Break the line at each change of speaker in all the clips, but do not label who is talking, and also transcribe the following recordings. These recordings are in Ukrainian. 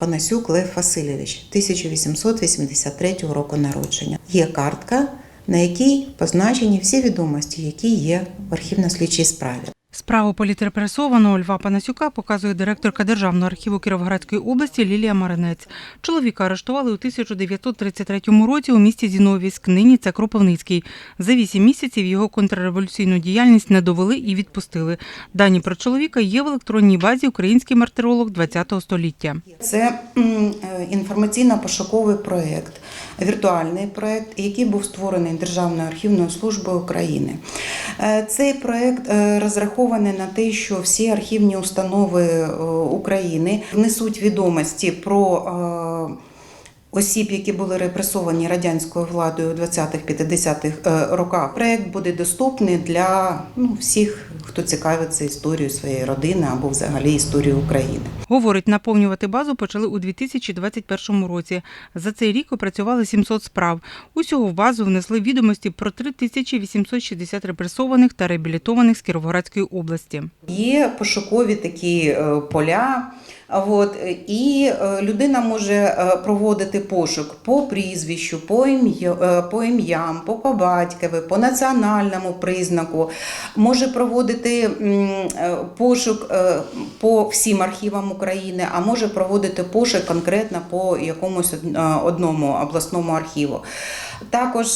Панасюк Лев Васильович, 1883 року народження. Є картка, на якій позначені всі відомості, які є в архівно-слідчій справі.
Справу політрепресованого Льва Панасюка показує директорка Державного архіву Кіровоградської області Лілія Маринець. Чоловіка арештували у 1933 році у місті Зіновійськ, нині це Кропивницький. За вісім місяців його контрреволюційну діяльність не довели і відпустили. Дані про чоловіка є в електронній базі Український мартиролог ХХ століття.
Це е, інформаційно-пошуковий проєкт, віртуальний проєкт, який був створений Державною архівною службою України. Е, Цей проєкт е, розрахований на те, що всі архівні установи е, України внесуть відомості про. Осіб, які були репресовані радянською владою у 20-50-х е, роках, проект буде доступний для ну, всіх, хто цікавиться історією своєї родини або взагалі історією України.
Говорить, наповнювати базу почали у 2021 році. За цей рік опрацювали 700 справ. Усього в базу внесли відомості про 3860 репресованих та реабілітованих з Кіровоградської області.
Є пошукові такі е, поля. От, е, і е, людина може е, проводити пошук по прізвищу, по ім'я- по ім'ям, по, по батькові, по національному признаку, може проводити пошук по всім архівам України, а може проводити пошук конкретно по якомусь одному обласному архіву. Також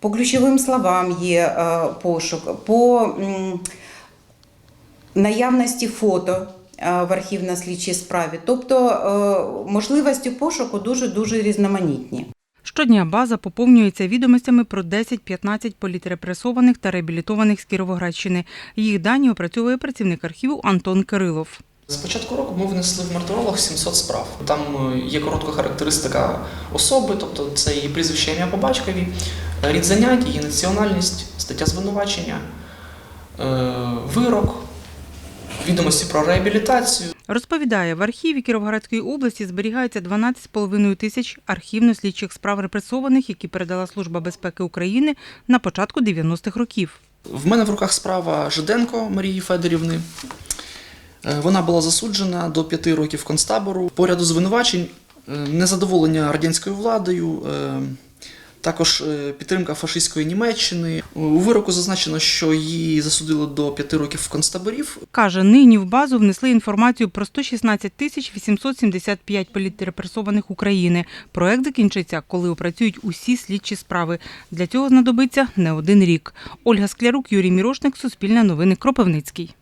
по ключовим словам є пошук, по наявності фото е, в архівно-слідчій справі. Тобто е, можливості пошуку дуже дуже різноманітні.
Щодня база поповнюється відомостями про 10-15 політрепресованих та реабілітованих з Кіровоградщини. Їх дані опрацьовує працівник архіву Антон Кирилов.
З початку року ми внесли в мартиролог 700 справ. Там е, є коротка характеристика особи, тобто це її прізвище ім'я по батькові, рід занять, її національність, стаття звинувачення, вирок, відомості про реабілітацію.
Розповідає, в архіві Кіровоградської області зберігається 12,5 тисяч архівно-слідчих справ репресованих, які передала Служба безпеки України на початку 90-х років.
В мене в руках справа Жиденко Марії Федорівни. Е, Вона була засуджена до п'яти років концтабору. По ряду звинувачень е, незадоволення радянською владою, е, також е, підтримка фашистської Німеччини. У вироку зазначено, що її засудили до п'яти років концтаборів.
Каже, нині в базу внесли інформацію про 116 тисяч 875 політрепресованих України. Проект закінчиться, коли опрацюють усі слідчі справи. Для цього знадобиться не один рік. Ольга Склярук, Юрій Мірошник, Суспільне новини, Кропивницький.